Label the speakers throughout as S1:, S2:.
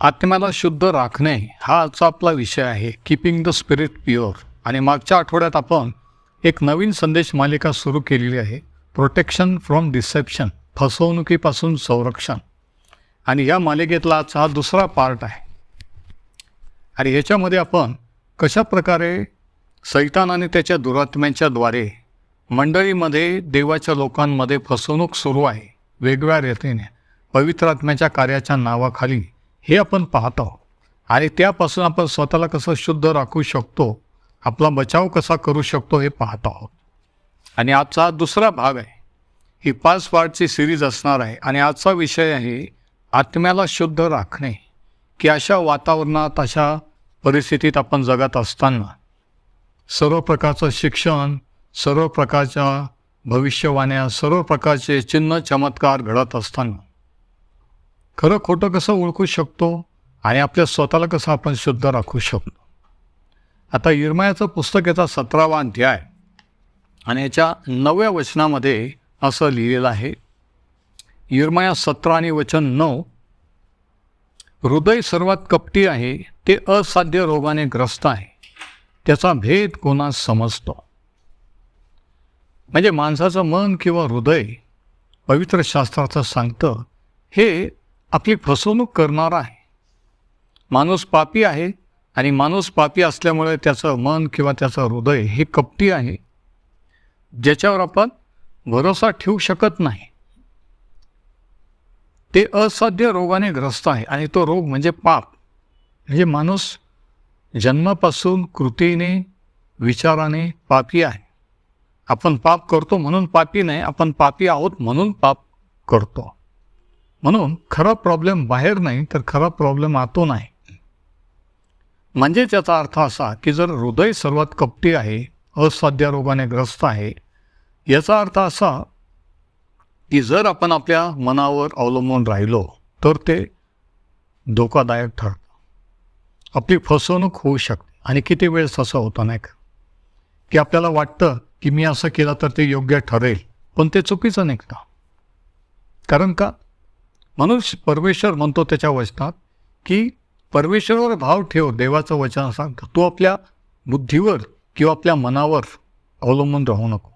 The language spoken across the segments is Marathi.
S1: आत्म्याला शुद्ध राखणे हा आजचा आपला विषय आहे. किपिंग द स्पिरिट प्युअर आणि मागच्या आठवड्यात आपण एक नवीन संदेश मालिका सुरू केलेली आहे. प्रोटेक्शन फ्रॉम डिसेप्शन फसवणुकीपासून संरक्षण. आणि या मालिकेतला आजचा हा दुसरा पार्ट आहे. आणि याच्यामध्ये आपण कशा प्रकारे सैतान आणि त्याच्या दुरात्म्यांच्याद्वारे मंडळीमध्ये देवाच्या लोकांमध्ये फसवणूक सुरू आहे. वेगवेगळ्या रीतीने. पवित्र आत्म्याच्या कार्याच्या नावाखाली हे आपण पाहत आहोत. आणि त्यापासून आपण स्वतःला कसं शुद्ध राखू शकतो आपला बचाव कसा करू शकतो हे पाहत आहोत. आणि आजचा दुसरा भाग आहे. ही पाच पार्टची सिरीज असणार आहे. आणि आजचा विषय आहे आत्म्याला शुद्ध राखणे. की अशा वातावरणात अशा परिस्थितीत आपण जगत असताना सर्व प्रकारचं शिक्षण सर्व प्रकारच्या भविष्यवाण्या सर्व प्रकारचे चिन्ह चमत्कार घडत असताना खरं खोटं कसं ओळखू शकतो आणि आपल्या स्वतःला कसं आपण शुद्ध राखू शकतो? आता इरमायाचं पुस्तक याचा सतरावा अध्याय आणि याच्या नवव्या वचनामध्ये असं लिहिलेलं आहे. इरमाया सतरा आणि वचन नऊ हृदय सर्वात कपटी आहे ते असाध्य रोगाने ग्रस्त आहे त्याचा भेद कोणास समजतो? म्हणजे माणसाचं मन किंवा हृदय पवित्र शास्त्राचं सांगतं हे आपली फसवणूक करणार आहे. माणूस पापी आहे आणि माणूस पापी असल्यामुळे त्याचं मन किंवा त्याचं हृदय हे कपटी आहे. ज्याच्यावर आपण भरोसा ठेवू शकत नाही. ते असाध्य रोगाने ग्रस्त आहे आणि तो रोग म्हणजे पाप. म्हणजे माणूस जन्मापासून कृतीने विचाराने पापी आहे. आपण पाप करतो म्हणून पापी नाही आपण पापी आहोत म्हणून पाप करतो. म्हणून खरा प्रॉब्लेम बाहेर नाही तर खरा प्रॉब्लेम आतून आहे. म्हणजे त्याचा अर्थ असा की जर हृदय सर्वात कपटी आहे असाध्य रोगाने ग्रस्त आहे याचा अर्थ असा की जर आपण आपल्या मनावर अवलंबून राहिलो तर ते धोकादायक ठरतं. आपली फसवणूक होऊ शकते आणि किती वेळेस असं होतं नाही का? की आपल्याला वाटतं की मी असं केलं तर ते योग्य ठरेल पण ते चुकीचं निघतं. कारण का? म्हणून परमेश्वर म्हणतो त्याच्या वचनात की परमेश्वरावर भाव ठेव देवाचं वचन सांगतं तू आपल्या बुद्धीवर किंवा आपल्या मनावर अवलंबून राहू नको.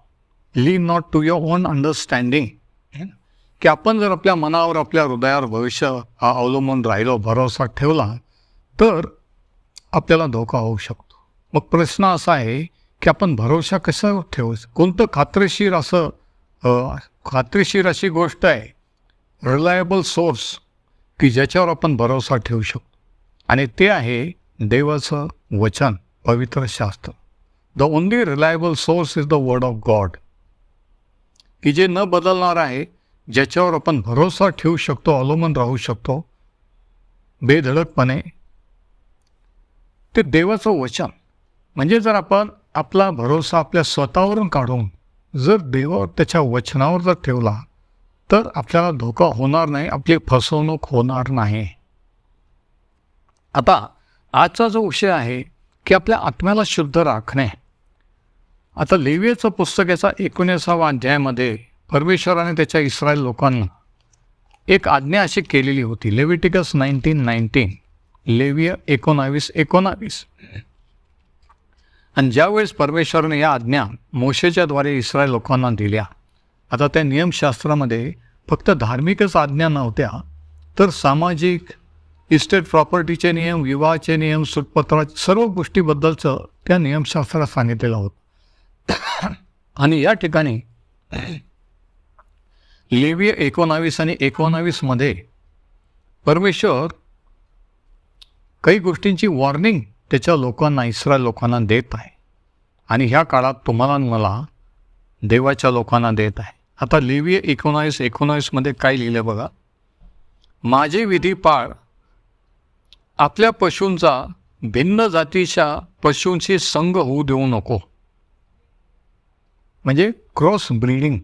S1: Lean not to your own understanding की आपण जर आपल्या मनावर आपल्या हृदयावर भविष्य हा अवलंबून राहिलो भरोसा ठेवला तर आपल्याला धोका होऊ शकतो. मग प्रश्न असा आहे की आपण भरोसा कसा ठेवायचं? कोणतं खात्रीशीर असं खात्रीशीर अशी गोष्ट आहे रिलायबल सोर्स की ज्याच्यावर आपण भरोसा ठेवू शकतो. आणि ते आहे देवाचं वचन पवित्र शास्त्र. The only reliable source is the word of God की जे न बदलणार आहे ज्याच्यावर आपण भरोसा ठेवू शकतो अवलंबून राहू शकतो बेधडकपणे ते देवाचं वचन. म्हणजे जर आपण आपला भरोसा आपल्या स्वतःवरून काढून जर देवावर त्याच्या वचनावर जर ठेवला तर आपल्याला धोका होणार नाही आपली फसवणूक होणार नाही. आता आजचा जो विषय आहे की आपल्या आत्म्याला शुद्ध राखणे. आता लेवियाचं पुस्तक याचा एकोणीसावा अध्यायामध्ये परमेश्वराने त्याच्या इस्रायल लोकांना एक आज्ञा अशी केलेली होती लेविटिकस नाईन्टीन नाईन्टीन लेविय एकोणावीस एकोणावीस. आणि ज्यावेळेस परमेश्वराने या आज्ञा मोशेच्याद्वारे इस्रायल लोकांना दिल्या आता त्या नियमशास्त्रामध्ये फक्त धार्मिकच आज्ञा नव्हत्या तर सामाजिक इस्टेट प्रॉपर्टीचे नियम विवाहाचे नियम सुटपत्रा सर्व गोष्टीबद्दलचं त्या नियमशास्त्रात सांगितलेलं होतं. आणि या ठिकाणी लेविय एकोणावीस आणि एकोणावीसमध्ये परमेश्वर काही गोष्टींची वॉर्निंग त्याच्या लोकांना इस्रायल लोकांना देत आहे. आणि ह्या काळात तुम्हाला मला देवाच्या लोकांना देत आहे. आता लेविय एकोणावीस एकोणावीसमध्ये काय लिहिलं बघा. माझे विधी पाळ आपल्या पशूंचा भिन्न जातीच्या पशूंशी संग होऊ देऊ नको. म्हणजे क्रॉस ब्रीडिंग.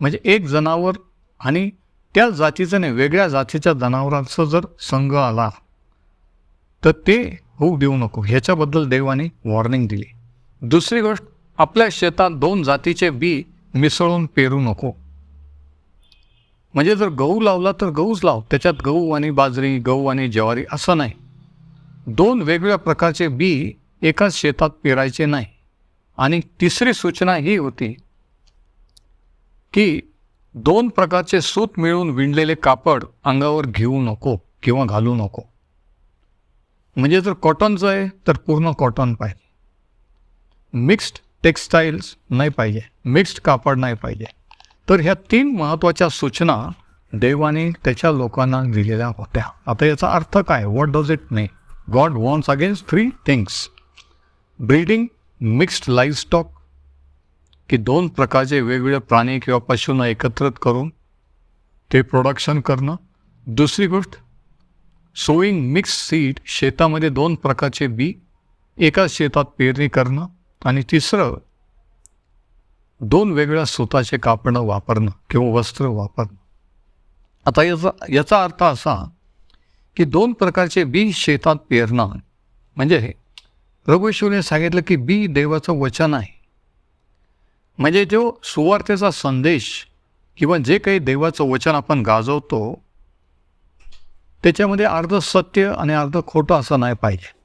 S1: म्हणजे एक जनावर आणि त्या जातीचं नाही वेगळ्या जातीच्या जनावरांचा जर संघ आला तर ते होऊ देऊ नको. ह्याच्याबद्दल देवाने वॉर्निंग दिली. दुसरी गोष्ट आपल्या शेतात दोन जातीचे बी मिसळून पेरू नको. म्हणजे जर गहू लावला तर गहूच लाव. त्याच्यात गहू आणि बाजरी गहू आणि ज्वारी असं नाही. दोन वेगवेगळ्या प्रकारचे बी एकाच शेतात पेरायचे नाही. आणि तिसरी सूचना ही होती की दोन प्रकारचे सूत मिळून विणलेले कापड अंगावर घेऊ नको किंवा घालू नको. म्हणजे जर कॉटनचं आहे तर पूर्ण कॉटन पाहिजे. मिक्स्ड टेक्स्टाईल्स नाही पाहिजे मिक्स्ड कापड नाही पाहिजे. तर ह्या तीन महत्त्वाच्या सूचना देवाने त्याच्या लोकांना दिलेल्या होत्या. आता याचा अर्थ काय? What does it may God wants against three things breeding mixed livestock की दोन प्रकारचे वेगवेगळे प्राणी किंवा पशूंना एकत्रित करून ते प्रोडक्शन करणं. दुसरी गोष्ट सोईंग मिक्स सीड शेतामध्ये दोन प्रकारचे बी एकाच शेतात पेरणी करणं. आणि तिसरं दोन वेगळ्या सुताचे कापडं वापरणं किंवा वस्त्र वापरणं. आता याचा याचा अर्थ असा की दोन प्रकारचे बी शेतात पेरणं म्हणजे प्रभूश्वने सांगितलं की बी देवाचं वचन आहे. म्हणजे जो सुवार्थेचा संदेश किंवा जे काही देवाचं वचन आपण गाजवतो त्याच्यामध्ये अर्ध सत्य आणि अर्ध खोटं असं नाही पाहिजे.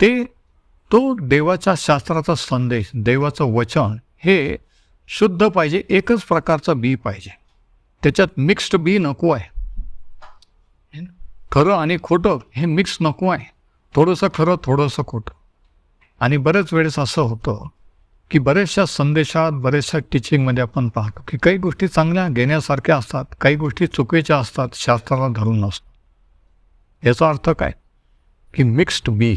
S1: ते तो देवाच्या शास्त्राचा संदेश देवाचं वचन हे शुद्ध पाहिजे एकच प्रकारचं बी पाहिजे. त्याच्यात मिक्स्ड बी नको आहे. खरं आणि खोटं हे मिक्स नको आहे. थोडंसं खरं थोडंसं खोटं. आणि बरेच वेळेस असं होतं की बऱ्याचशा संदेशात बऱ्याचशा टीचिंगमध्ये आपण पाहतो की काही गोष्टी चांगल्या घेण्यासारख्या असतात काही गोष्टी चुकीच्या असतात शास्त्राला धरून नसतात. याचा अर्थ काय? की मिक्स्ड बी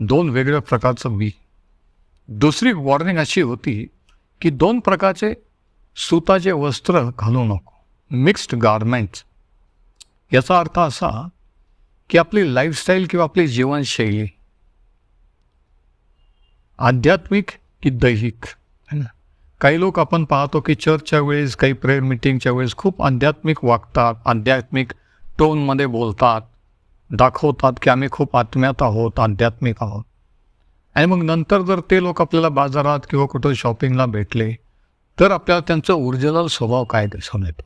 S1: दोन वेगळ्या प्रकारचं मी. दुसरी वॉर्निंग अशी होती की दोन प्रकारचे सुताचे वस्त्र घालू नको. मिक्स्ड गारमेंट्स याचा अर्थ असा की आपली लाईफस्टाईल किंवा आपली जीवनशैली आध्यात्मिक की दैहिक. है ना? काही लोक आपण पाहतो की चर्चच्या वेळेस काही प्रेयर मिटिंगच्या वेळेस खूप आध्यात्मिक वागतात आध्यात्मिक टोनमध्ये बोलतात. दाखवतात की आम्ही खूप आत्म्यात आहोत आध्यात्मिक आहोत. आणि मग नंतर जर ते लोक आपल्याला बाजारात किंवा कुठं शॉपिंगला भेटले तर आपल्याला त्यांचा ऊर्जेला स्वभाव काय दिसून येतो?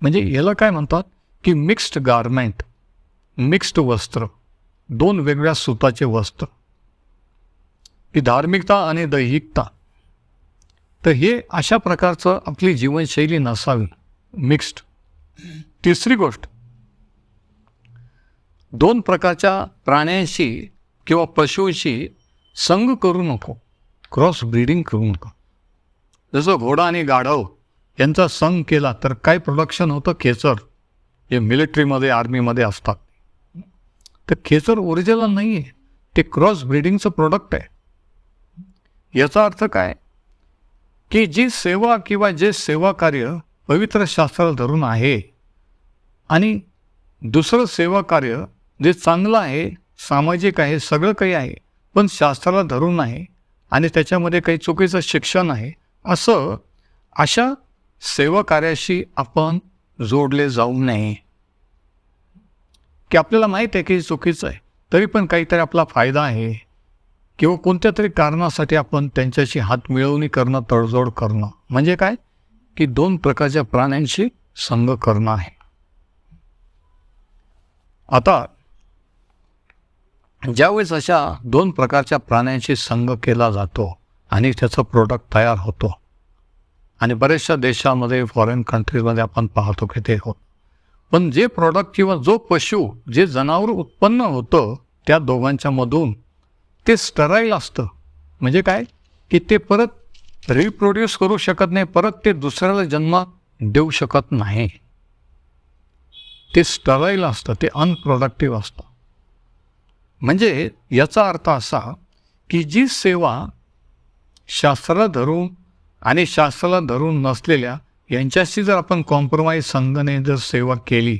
S1: म्हणजे याला काय म्हणतात? की मिक्स्ड गारमेंट मिक्स्ड वस्त्र दोन वेगळ्या सुताचे वस्त्र. ही धार्मिकता आणि दैहिकता. तर हे अशा प्रकारचं आपली जीवनशैली नसावी. मिक्स्ड तिसरी गोष्ट दोन प्रकारच्या प्राण्यांशी किंवा पशूंशी संग करू नको. क्रॉस ब्रीडिंग करू नको. जसं घोडा आणि गाढव यांचा संघ केला तर काय प्रोडक्शन होतं? खेचर. जे मिलिटरीमध्ये आर्मीमध्ये असतात. तर खेचर ओरिजिनल नाही आहे ते क्रॉस ब्रीडिंगचं प्रोडक्ट आहे. याचा अर्थ काय? की जी सेवा किंवा जे सेवा कार्य पवित्र शास्त्राला धरून आहे आणि दुसरं सेवा कार्य जे चांगलं आहे सामाजिक आहे सगळं काही आहे पण शास्त्राला धरून आहे आणि त्याच्यामध्ये काही चुकीचं शिक्षण आहे असं अशा सेवा कार्याशी आपण जोडले जाऊ नये. की आपल्याला माहीत आहे की चुकीचं आहे तरी पण काहीतरी आपला फायदा आहे. किंवा कोणत्या तरी कारणासाठी आपण त्यांच्याशी हात मिळवणी करणं तडजोड करणं. म्हणजे काय? की दोन प्रकारच्या प्राण्यांशी संग करणं आहे. आता ज्यावेळेस अशा दोन प्रकारच्या प्राण्यांशी संग केला जातो आणि त्याचं प्रोडक्ट तयार होतो आणि बऱ्याचशा देशामध्ये फॉरेन कंट्रीजमध्ये आपण पाहतो की ते होत. पण जे प्रॉडक्ट किंवा जो पशु जे जनावर उत्पन्न होतं त्या दोघांच्यामधून ते स्टराईल असतं. म्हणजे काय? की ते परत रिप्रोड्यूस करू शकत नाही परत ते दुसऱ्याला जन्म देऊ शकत नाही. ते स्टराईल असतं ते अनप्रोडक्टिव्ह असतं. म्हणजे याचा अर्थ असा की जी सेवा शास्त्राला धरून आणि शास्त्राला धरून नसलेल्या यांच्याशी जर आपण कॉम्प्रोमाइज संघने जर सेवा केली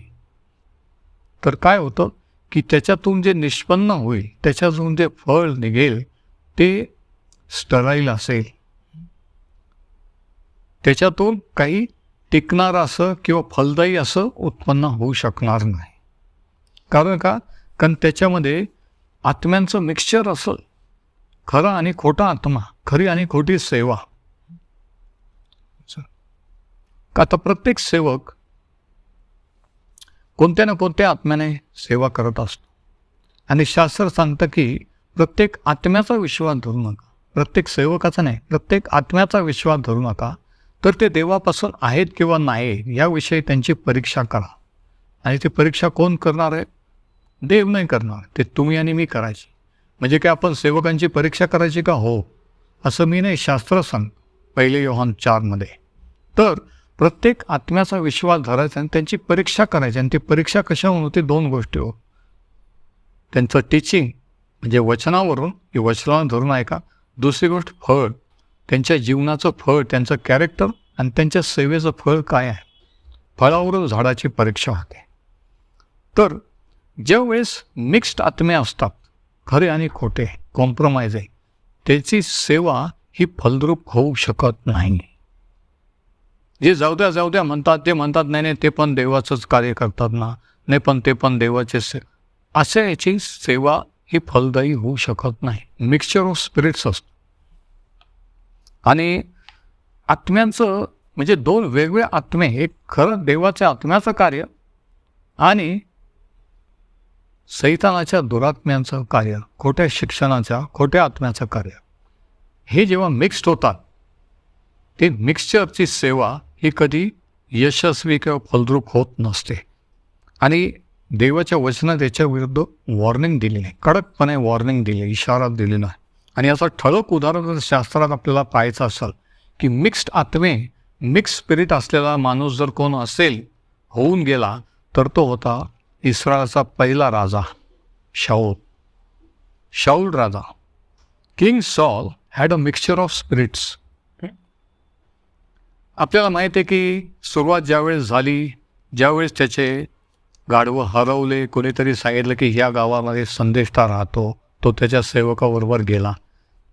S1: तर काय होतं की त्याच्यातून जे निष्पन्न होईल त्याच्यातून जे फळ निघेल ते स्टराईल असेल. त्याच्यातून काही टिकणार असं किंवा फलदायी असं उत्पन्न होऊ शकणार नाही. कारण का? कारण त्याच्यामध्ये आत्म्यांचं मिक्सचर असेल. खरं आणि खोटा आत्मा खरी आणि खोटी सेवा. का आता प्रत्येक सेवक कोणत्या ना कोणत्या आत्म्याने सेवा करत असतो? आणि शास्त्र सांगतं की प्रत्येक आत्म्याचा विश्वास धरू नका. प्रत्येक सेवकाचा नाही प्रत्येक आत्म्याचा विश्वास धरू नका. तर ते देवापासून आहेत किंवा नाही याविषयी त्यांची परीक्षा करा. आणि ती परीक्षा कोण करणार आहे? देव नाही करणार. ते तुम्ही आणि मी करायचे. म्हणजे काय आपण सेवकांची परीक्षा करायची का? हो. असं मी नाही शास्त्र सांग पहिले योहान चारमध्ये. तर प्रत्येक आत्म्याचा विश्वास धरायचा आणि त्यांची परीक्षा करायची. आणि ती परीक्षा कशाहून होती? दोन गोष्टी हो. त्यांचं टीचिंग म्हणजे वचनावरून की वचनावर धरून ऐका दुसरी गोष्ट फळ. त्यांच्या जीवनाचं फळ त्यांचं कॅरेक्टर आणि त्यांच्या सेवेचं फळ काय आहे? फळावरून झाडाची परीक्षा होते. तर ज्यावेळेस मिक्स्ड आत्मे असतात खरे आणि खोटे कॉम्प्रोमाइज आहे त्याची सेवा ही फलद्रूप होऊ शकत नाही. जे जाऊ द्या जाऊ द्या म्हणतात ते म्हणतात नाही नाही ते पण देवाचंच कार्य करतात ना नाही पण ते पण देवाचे से अशा याची सेवा ही फलदायी होऊ शकत नाही. मिक्सचर ऑफ स्पिरिट्स असतं. आणि आत्म्यांचं म्हणजे दोन वेगवेगळे आत्मे एक खरं देवाच्या आत्म्याचं कार्य आणि सैतानाच्या दुरात्म्यांचं कार्य खोट्या शिक्षणाच्या खोट्या आत्म्याचं कार्य. हे जेव्हा मिक्स्ड होतात ते मिक्सचरची सेवा ही कधी यशस्वी किंवा फलद्रूप होत नसते. आणि देवाच्या वचनात याच्या विरुद्ध वॉर्निंग दिली नाही. कडकपणे वॉर्निंग दिली इशारा दिली नाही. आणि याचं ठळक उदाहरण जर शास्त्रात आपल्याला पाहायचं असेल की मिक्स्ड आत्मे मिक्स स्पिरिट असलेला माणूस जर कोण असेल होऊन गेला तर तो होता इस्रायलचा पहिला राजा शाऊल. शाऊल राजा king Saul had a mixture of spirits आपल्याला माहीत आहे की सुरुवात ज्यावेळेस झाली ज्यावेळेस त्याचे गाढवं हरवले कोणीतरी सांगितलं की ह्या गावामध्ये संदेष्टा राहतो तो त्याच्या सेवकाबरोबर गेला.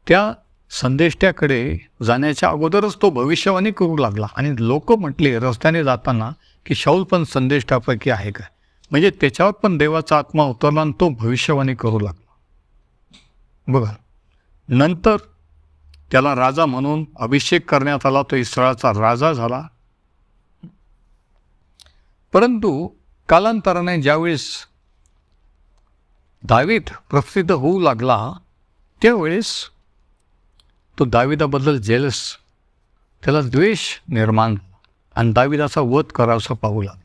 S1: त्या संदेष्ट्याकडे जाण्याच्या अगोदरच तो भविष्यवाणी करू लागला आणि लोक म्हटले रस्त्याने जाताना की शाऊल पण संदेष्टापैकी आहे का? म्हणजे त्याच्यावर पण देवाचा आत्मा उतरला आणि तो भविष्यवाणी करू लागला. बघा. नंतर त्याला राजा म्हणून अभिषेक करण्यात आला तो इसराळाचा राजा झाला. परंतु कालांतराने ज्यावेळेस दावीद प्रसिद्ध होऊ लागला त्यावेळेस तो दाविदाबद्दल जेलस त्याला द्वेष निर्माण आणि दाविदाचा वध करावासा पाहू लागला.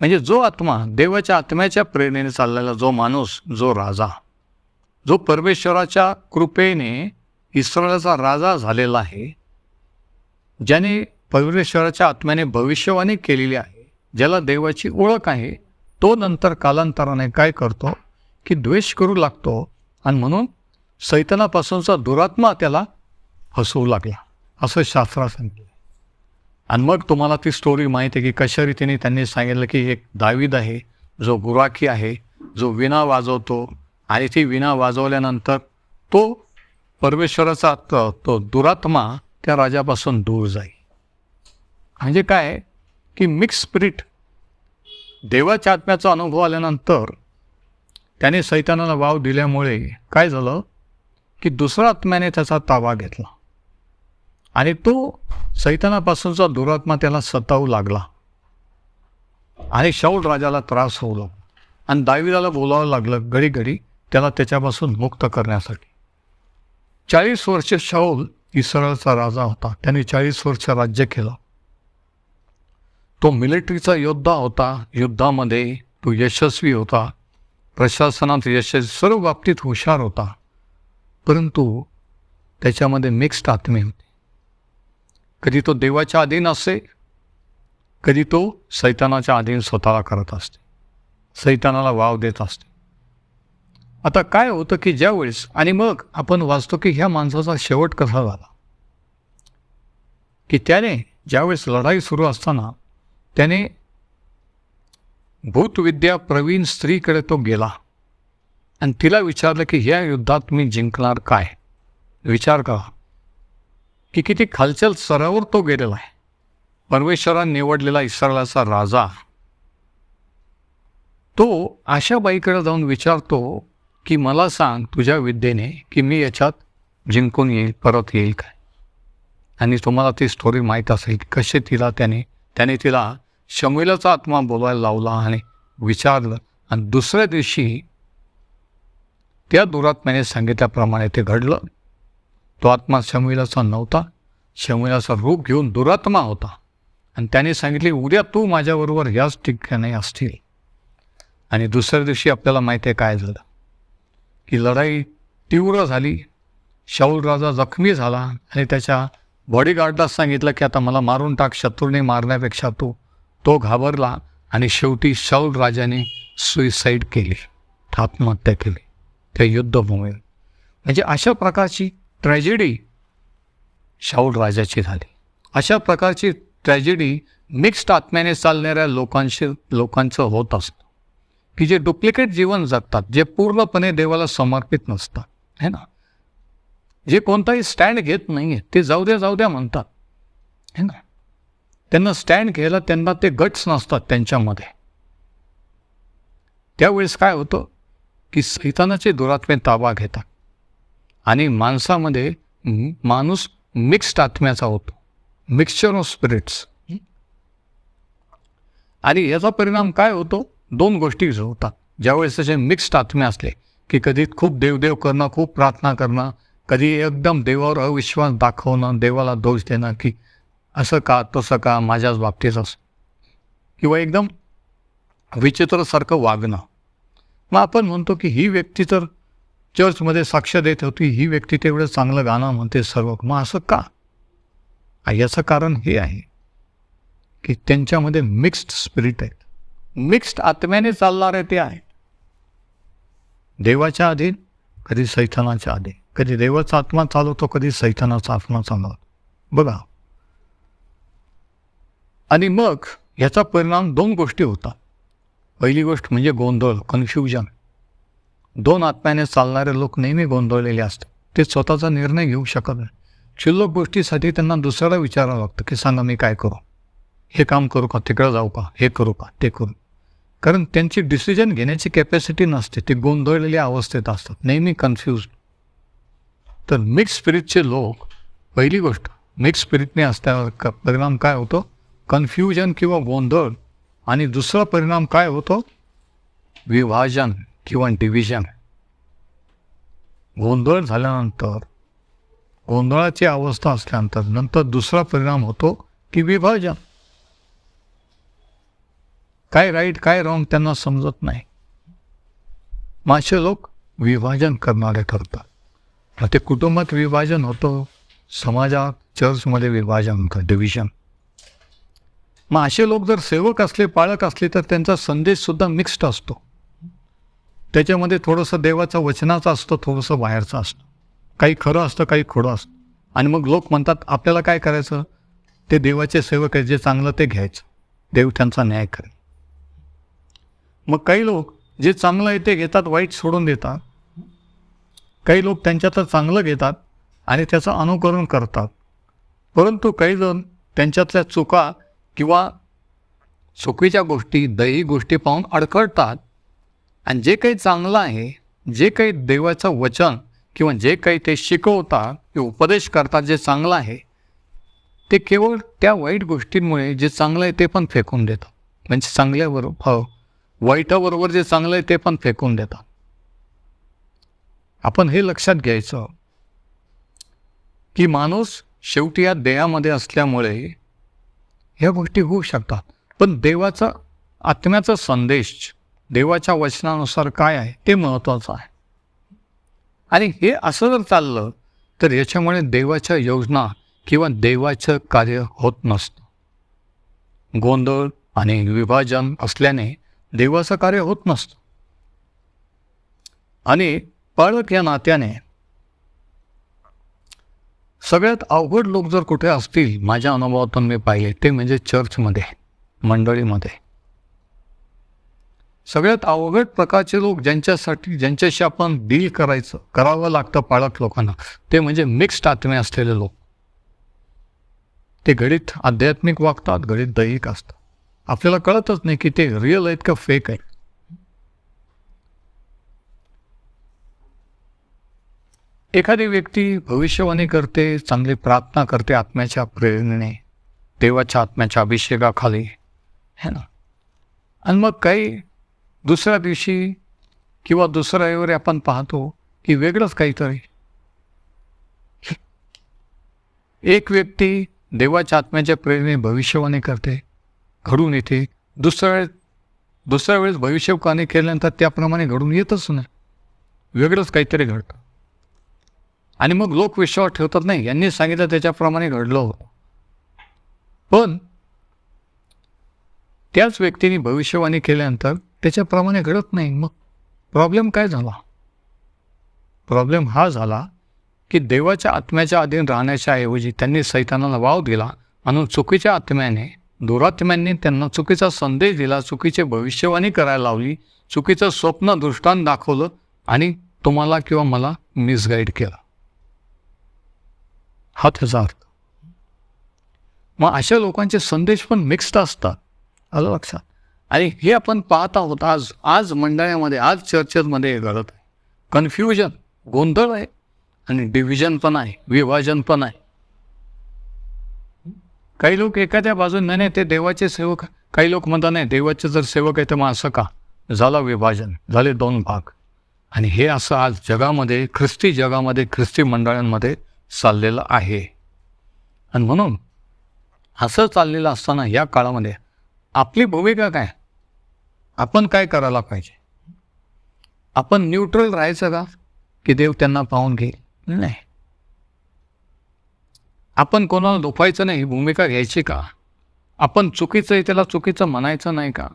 S1: म्हणजे जो आत्मा देवाच्या आत्म्याच्या प्रेरणेने चाललेला जो माणूस जो राजा जो परमेश्वराच्या कृपेने इस्रायलाचा राजा झालेला आहे ज्याने परमेश्वराच्या आत्म्याने भविष्यवाणी केलेली आहे ज्याला देवाची ओळख आहे तो नंतर कालांतराने काय करतो? की द्वेष करू लागतो आणि म्हणून सैतानापासूनचा दुरात्मा त्याला फसवू लागला. असं शास्त्रात सांगितलं. आणि मग तुम्हाला ती स्टोरी माहीत आहे की कशा रीतीने त्यांनी सांगितलं की एक दावीद आहे जो गुराखी आहे जो विणा वाजवतो आणि ती विणा वाजवल्यानंतर तो परमेश्वराचा तो दुरात्मा त्या राजापासून दूर जाईल. म्हणजे काय? की मिक्स स्पिरिट देवाच्या आत्म्याचा अनुभव आल्यानंतर त्याने सैतानाला वाव दिल्यामुळे काय झालं? की दुसऱ्या आत्म्याने त्याचा ताबा घेतला. आणि तो सैतानापासूनचा दुरात्मा त्याला सतावू लागला. आणि शौल राजाला त्रास होऊ लागला आणि दाविदाला बोलावं लागलं घडी घडी त्याला त्याच्यापासून मुक्त करण्यासाठी. चाळीस वर्ष शाऊल इस्रायलचा राजा होता. त्याने चाळीस वर्ष राज्य केलं. तो मिलिटरीचा योद्धा होता. युद्धामध्ये तो यशस्वी होता. प्रशासनात यशस्वी सर्व बाबतीत हुशार होता. परंतु त्याच्यामध्ये मिक्स्ड आत्मे होती. कधी तो देवाच्या अधीन असे कधी तो सैतानाच्या अधीन स्वतःला करत असते सैतानाला वाव देत असते. आता काय होतं की ज्यावेळेस आणि मग आपण वाचतो की ह्या माणसाचा शेवट कसा झाला? की त्याने ज्यावेळेस लढाई सुरू असताना त्याने भूतविद्या प्रवीण स्त्रीकडे तो गेला आणि तिला विचारलं की ह्या युद्धात मी जिंकणार काय? विचार करा. की किती खालच्या स्तरावर तो गेलेला आहे. परमेश्वरान निवडलेला इस्रायलाचा राजा. तो अशा बाईकडे जाऊन विचारतो की मला सांग तुझ्या विद्येने की मी याच्यात जिंकून येईल परत येईल काय? आणि तुम्हाला ती स्टोरी माहीत असेल की कसे तिला त्याने त्याने तिला शमिलाचा आत्मा बोलायला लावला आणि विचारलं. आणि दुसऱ्या दिवशी त्या दुरात्म्याने सांगितल्याप्रमाणे ते घडलं. तो आत्मा शमिलाचा नव्हता. शमिलाचा रूप घेऊन दुरात्मा होता. आणि त्याने सांगितले उद्या तू माझ्याबरोबर याच ठिकाणी असतील आणि दुसऱ्या दिवशी आपल्याला माहिती आहे काय झालं? की लढाई तीव्र झाली. शाऊल राजा जखमी झाला आणि त्याच्या बॉडीगार्डला सांगितलं की आता मला मारून टाक शत्रूने मारण्यापेक्षा तो तो घाबरला. आणि शेवटी शाऊल राजाने सुईसाईड केली. आत्महत्या केली. त्या युद्धभूमीवर. म्हणजे अशा प्रकारची ट्रॅजेडी शाऊल राजाची झाली. अशा प्रकारची ट्रॅजेडी मिक्स्ड आत्म्याने चालणाऱ्या लोकांशी लोकांचं होत असतं. की जे डुप्लिकेट जीवन जगतात जे पूर्णपणे देवाला समर्पित नसतात. है ना? जे कोणताही स्टँड घेत नाही आहे ते जाऊ द्या जाऊ द्या म्हणतात. है ना? त्यांना स्टँड घ्यायला त्यांना ते गट्स नसतात त्यांच्यामध्ये. त्यावेळेस काय होतं? की सैतानाचे दुरात्मे ताबा घेतात. आणि माणसामध्ये माणूस मिक्स्ड आत्म्याचा होतो. मिक्सचर ऑफ स्पिरिट्स आणि याचा परिणाम काय होतो? दोन गोष्टी होतात. ज्यावेळेस त्याचे मिक्स्ड आत्मे असले की कधी खूप देवदेव करणं खूप प्रार्थना करणं कधी एकदम देवावर अविश्वास दाखवणं देवाला दोष देणं की असं का तसं का माझ्याच बाबतीत असं. किंवा एकदम विचित्रसारखं वागणं. मग आपण म्हणतो की ही व्यक्ती तर चर्चमध्ये साक्ष देत होती ही व्यक्ती तेवढं चांगलं गाणं म्हणते सर्व. मग असं का? याचं कारण हे आहे की त्यांच्यामध्ये मिक्स्ड स्पिरिट आहेत. मिक्स्ड आत्म्याने चालणारे ते आहेत. देवाच्या अधीन कधी सैतानाच्या अधीन कधी देवाचा आत्मा चालवतो कधी सैतानाचा आत्मा चालवतो. बघा. आणि मग ह्याचा परिणाम दोन गोष्टी होतात. पहिली गोष्ट म्हणजे गोंधळ कन्फ्युजन दोन आत्म्याने चालणारे लोक नेहमी गोंधळलेले असतात. ते स्वतःचा निर्णय घेऊ शकत नाही. क्षुल्लक गोष्टीसाठी त्यांना दुसऱ्याला विचारावं लागतं की सांगा मी काय करू? हे काम करू का? तिकडं जाऊ का? हे करू का? ते करू. कारण त्यांची डिसिजन घेण्याची कॅपॅसिटी नसते. ते गोंधळलेल्या अवस्थेत असतात. नेहमी कन्फ्यूज तर मिक्स स्पिरिटचे लोक पहिली गोष्ट मिक्स स्पिरिटने असल्यावर क परिणाम काय होतो? कन्फ्युजन किंवा गोंधळ. आणि दुसरा परिणाम काय होतो? विभाजन. किंवा डिव्हिजन गोंधळ झाल्यानंतर गोंधळाची अवस्था असल्यानंतर नंतर दुसरा परिणाम होतो की विभाजन. काय राईट काय रॉंग त्यांना समजत नाही. मासे लोक विभाजन करणारे ठरतात. मग ते कुटुंबात विभाजन होतं समाजात चर्चमध्ये विभाजन होतं डिव्हिजन मग असे लोक जर सेवक असले पाळक असले तर त्यांचा संदेशसुद्धा मिक्स्ड असतो. त्याच्यामध्ये थोडंसं देवाचा वचनाचा असतं थोडंसं बाहेरचं असतं. काही खरं असतं काही खोडं असतं. आणि मग लोक म्हणतात आपल्याला काय करायचं? ते देवाचे सेवक आहेत जे चांगलं ते घ्यायचं. देव त्यांचा न्याय करेल. मग काही लोक जे चांगलं आहे ते घेतात वाईट सोडून देतात. काही लोक त्यांच्यातलं चांगलं घेतात आणि त्याचं अनुकरण करतात. परंतु काही जण त्यांच्यातल्या चुका किंवा चुकीच्या गोष्टी दही गोष्टी पाहून अडखळतात. आणि जे काही चांगलं आहे जे काही देवाचं वचन किंवा जे काही ते शिकवतात किंवा उपदेश करतात जे चांगलं आहे ते केवळ त्या वाईट गोष्टींमुळे जे चांगलं आहे ते पण फेकून देतात. म्हणजे चांगल्याबरोबर हो वाईटाबरोबर जे चांगलं आहे ते पण फेकून देतात. आपण हे लक्षात घ्यायचं की माणूस शेवटी या देहामध्ये असल्यामुळे ह्या गोष्टी होऊ शकतात. पण देवाचा आत्म्याचा संदेश देवाच्या वचनानुसार काय आहे ते महत्त्वाचं आहे. आणि हे असं जर चाललं तर याच्यामुळे देवाच्या योजना किंवा देवाचं कार्य होत नसतं. गोंधळ आणि विभाजन असल्याने देवाचं कार्य होत नसतं. आणि पाळक या नात्याने सगळ्यात अवघड लोक जर कुठे असतील माझ्या अनुभवातून मी पाहिले ते म्हणजे चर्चमध्ये मंडळीमध्ये. सगळ्यात अवघड प्रकारचे लोक ज्यांच्यासाठी ज्यांच्याशी आपण डील करायचं करावं लागतं पाळक लोकांना ते म्हणजे मिक्स्ड आत्मे असलेले लोक. ते घडीत आध्यात्मिक वागतात घडीत दैहिक असतात आपल्याला कळतच नाही की ते रिअल आहेत का फेक आहेत. एखादी व्यक्ती भविष्यवाणी करते चांगली प्रार्थना करते आत्म्याच्या प्रेरणेने देवाच्या आत्म्याच्या अभिषेकाखाली है ना? आणि मग काही दुसऱ्या दिवशी किंवा दुसऱ्या रविवारी आपण पाहतो की वेगळंच काहीतरी. एक व्यक्ती देवाच्या आत्म्याच्या प्रेरणे भविष्यवाणी करते घडून येते. दुसऱ्या वेळेस दुसऱ्या वेळेस भविष्यवाणी केल्यानंतर त्याप्रमाणे घडून येतच नाही. वेगळंच काहीतरी घडतं. आणि मग लोक विश्वास ठेवतात नाही यांनी सांगितलं त्याच्याप्रमाणे घडलं होतं. पण त्याच व्यक्तीने भविष्यवाणी केल्यानंतर त्याच्याप्रमाणे घडत नाही. मग प्रॉब्लेम काय झाला? प्रॉब्लेम हा झाला की देवाच्या आत्म्याच्या अधीन राहण्याच्या ऐवजी त्यांनी सैतानाला वाव दिला म्हणून चुकीच्या आत्म्याने दुरात्म्यांनी त्यांना चुकीचा संदेश दिला चुकीचे भविष्यवाणी करायला लावली चुकीचं स्वप्न दृष्टांत दाखवलं आणि तुम्हाला किंवा मला मिसगाईड केला. हा त्याचा अर्थ. मग अशा लोकांचे संदेश पण मिक्स्ड असतात. आलं लक्षात? आणि हे आपण पाहत आहोत आज आज मंडळामध्ये आज चर्चेमध्ये घडत आहे. कन्फ्युजन गोंधळ आहे आणि डिव्हिजन पण आहे विभाजन पण आहे. काही लोक एखाद्या बाजूने नाही नाही ते देवाचे सेवक काही लोक म्हणतात नाही देवाचे जर सेवक आहे तर मग असं का? झालं विभाजन झाले दोन भाग. आणि हे असं आज जगामध्ये ख्रिस्ती जगामध्ये ख्रिस्ती मंडळांमध्ये चाललेलं आहे. आणि म्हणून असं चाललेलं असताना या काळामध्ये आपली भूमिका काय? आपण काय करायला पाहिजे? आपण न्यूट्रल राहायचं का? की देव त्यांना पाहून घेईल? नाही. आपण कोणाला दुखायचं नाही भूमिका घ्यायची का? आपण चुकीचं आहे त्याला चुकीचं म्हणायचं नाही का?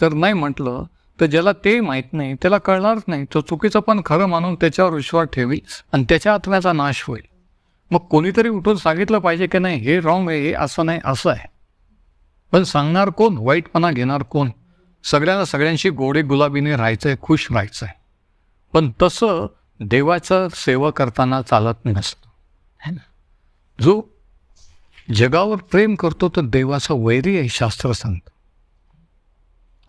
S1: जर नाही म्हटलं तर ज्याला ते माहीत नाही त्याला कळणारच नाही. तो चुकीचं पण खरं मानून त्याच्यावर विश्वास ठेवी आणि त्याच्या आत्म्याचा नाश होईल. मग कोणीतरी उठून सांगितलं पाहिजे की नाही हे रॉंग आहे हे असं नाही असं आहे. पण सांगणार कोण? वाईटपणा घेणार कोण? सगळ्यांना सगळ्यांशी गोडे गुलाबीने राहायचं आहे खुश राहायचं आहे पण तसं देवाचं सेवा करताना चालत नसतं है ना? जो जगावर प्रेम करतो तर देवाचा वैरी आहे शास्त्र सांगतं.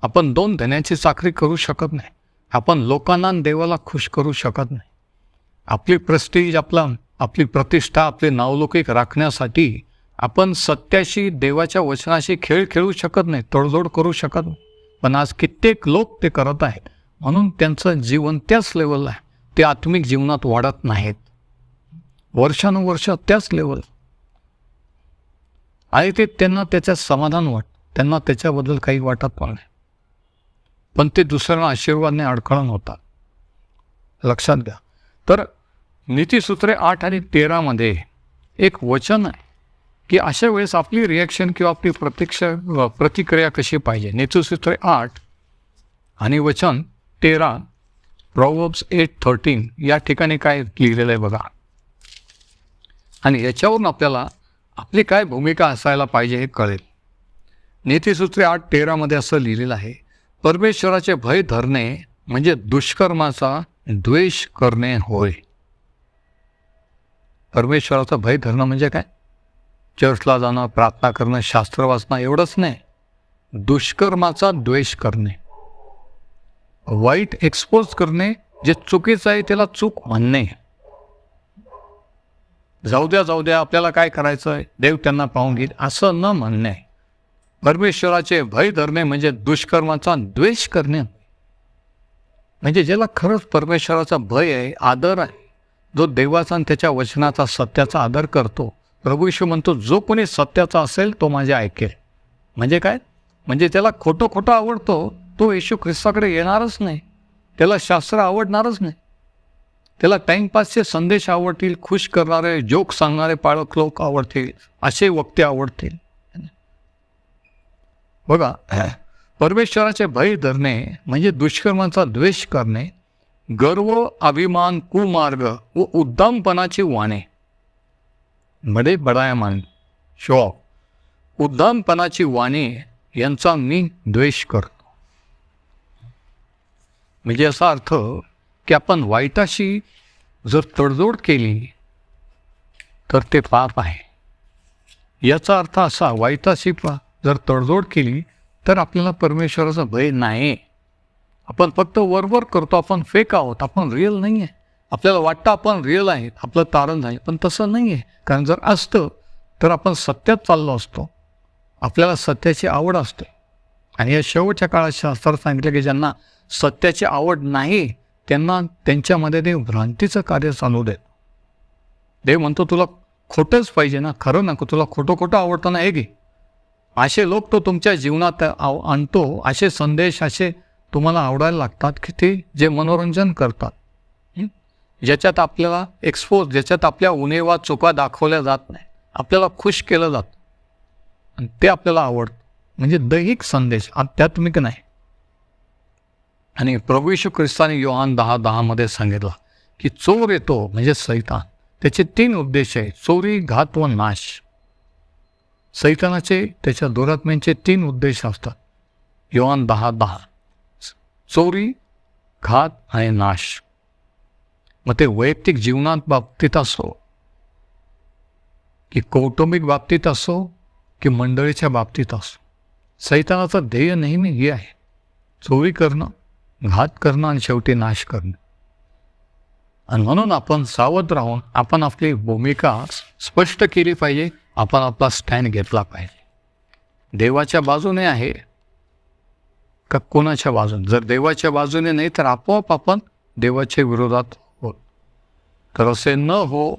S1: आपण दोन धन्याची चाकरी करू शकत नाही. आपण लोकांना देवाला खुश करू शकत नाही. आपली प्रेस्टीज आपला आपली प्रतिष्ठा आपले नावलौकिक राखण्यासाठी आपण सत्याशी देवाच्या वचनाशी खेळ खेळू शकत नाही तडजोड करू शकत नाही. पण आज कित्येक लोक ते करत आहेत. म्हणून त्यांचं जीवन त्याच लेवलला आहे. ते आत्मिक जीवनात वाढत नाहीत. वर्षानुवर्ष त्याच लेवल आणि ते त्यांना त्याच्यात समाधान वाट त्यांना त्याच्याबद्दल काही वाटत पण नाही. पण ते दुसऱ्यांना आशीर्वादने अडखळण होतात. लक्षात घ्या. तर नीतीसूत्रे आठ आणि तेरामध्ये एक वचन आहे. की अशा वेळेस आपली रिॲक्शन किंवा आपली प्रत्यक्ष प्रतिक्रिया कशी पाहिजे? नेतृसूत्र आठ आणि वचन तेरा प्रॉवर्ब्स एट थर्टीन या ठिकाणी काय लिहिलेलं आहे बघा. आणि याच्यावरून आपल्याला आपली काय भूमिका असायला पाहिजे हे कळेल. नीतीसूत्रे आठ तेरामध्ये असं लिहिलेलं आहे परमेश्वराचे भय धरणे म्हणजे दुष्कर्माचा द्वेष करणे होय. परमेश्वराचा भय धरणं म्हणजे काय? चर्चला जाणं प्रार्थना करणं शास्त्र वाचणं एवढंच नाही. दुष्कर्माचा द्वेष करणे. वाईट एक्सपोज करणे जे चुकीचं आहे त्याला चूक म्हणणे. जाऊ द्या जाऊ द्या आपल्याला काय करायचं आहे देव त्यांना पाहून घेईल असं न म्हणणे. परमेश्वराचे भय धरणे म्हणजे दुष्कर्माचा द्वेष करणे. म्हणजे ज्याला खरंच परमेश्वराचा भय आहे आदर आहे जो देवाचा आणि त्याच्या वचनाचा सत्याचा आदर करतो प्रभू विश्व म्हणतो जो कोणी सत्याचा असेल तो माझे ऐकेल. म्हणजे काय? म्हणजे त्याला खोटं खोटं आवडतो तो येशू ख्रिस्ताकडे येणारच नाही. त्याला शास्त्र आवडणारच नाही. त्याला टाईमपासचे संदेश आवडतील खुश करणारे जोक सांगणारे पाळक लोक आवडतील असे वक्ते आवडतील. बघा परमेश्वराचे भय धरणे म्हणजे दुष्कर्माचा द्वेष करणे गर्व अभिमान कुमार्ग व उद्दामपणाची वाणे. बडे बडायमान शॉक उद्दामपणाची वाणे यांचा मी द्वेष करतो. म्हणजे असा अर्थ की आपण वाईटाशी जर तडजोड केली तर ते पाप आहे. याचा अर्थ असा वाईटाशी पा जर तडजोड केली तर आपल्याला परमेश्वराचा भय नाही आपण फक्त वरवर करतो आपण फेक आहोत आपण रिअल नाही आहे आपल्याला वाटतं आपण रिअल आहे आपलं तारण नाही पण तसं नाही आहे कारण जर असतं तर आपण सत्यात चाललो असतो. आपल्याला सत्याची आवड असते. आणि या शेवटच्या काळात शास्त्रात सांगितलं की ज्यांना सत्याची आवड नाही त्यांना त्यांच्यामध्ये ते भ्रांतीचं कार्य चालू देत. देव म्हणतो तुला खोटंच पाहिजे ना खरं नको. तुला खोटं खोटं आवडतं ना हे घे. असे लोक तो तुमच्या जीवनात आव आणतो. असे संदेश असे तुम्हाला आवडायला लागतात की ते जे मनोरंजन करतात. ज्याच्यात आपल्याला एक्सपोज ज्याच्यात आपल्या उणेवा चुका दाखवल्या जात नाही. आपल्याला खुश केलं जातं. आणि ते आपल्याला आवडतं. म्हणजे दैहिक संदेश आध्यात्मिक नाही. आणि प्रभू यीशू ख्रिस्ताने योहान दहा दहामध्ये सांगितलं की चोर येतो म्हणजे सैतान. त्याचे तीन उद्देश आहे चोरी घात व नाश. सैतानाचे त्याच्या दुरात्म्यांचे तीन उद्देश असतात. योहान दहा दहा. चोरी घात आणि नाश. मग ते वैयक्तिक जीवनात बाबतीत असो की कौटुंबिक बाबतीत असो की मंडळीच्या बाबतीत असो सैतानाचं ध्येय नेहमी हे आहे. चोरी करणं घात करणं आणि शेवटी नाश करणं. आणि म्हणून आपण सावध राहून आपण आपली भूमिका स्पष्ट केली पाहिजे आपण आपला स्टँड घेतला पाहिजे. देवाच्या बाजूने आहे का कोणाच्या बाजूने? जर देवाच्या बाजूने नाही तर आपोआप आपण देवाच्या विरोधात तर असे न हो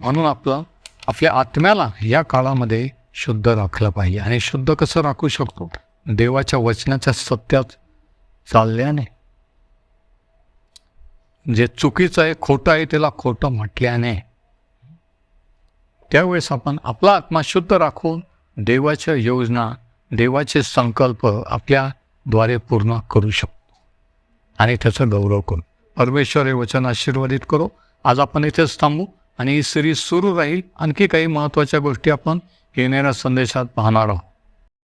S1: म्हणून आपलं आपल्या आत्म्याला या काळामध्ये शुद्ध राखलं पाहिजे. आणि शुद्ध कसं राखू शकतो? देवाच्या वचनाच्या सत्यात चालल्याने. जे चुकीचं आहे खोटं आहे त्याला खोटं म्हटल्याने. त्यावेळेस आपण आपला आत्मा शुद्ध राखून देवाच्या योजना देवाचे संकल्प आपल्याद्वारे पूर्ण करू शकतो. आणि त्याचा गौरव करू. परमेश्वर हे वचन आशीर्वादित करू. आज आपण इथेच थांबू आणि ही सिरीज सुरू राहील. आणखी काही महत्त्वाच्या गोष्टी आपण येणाऱ्या संदेशात पाहणार आहोत.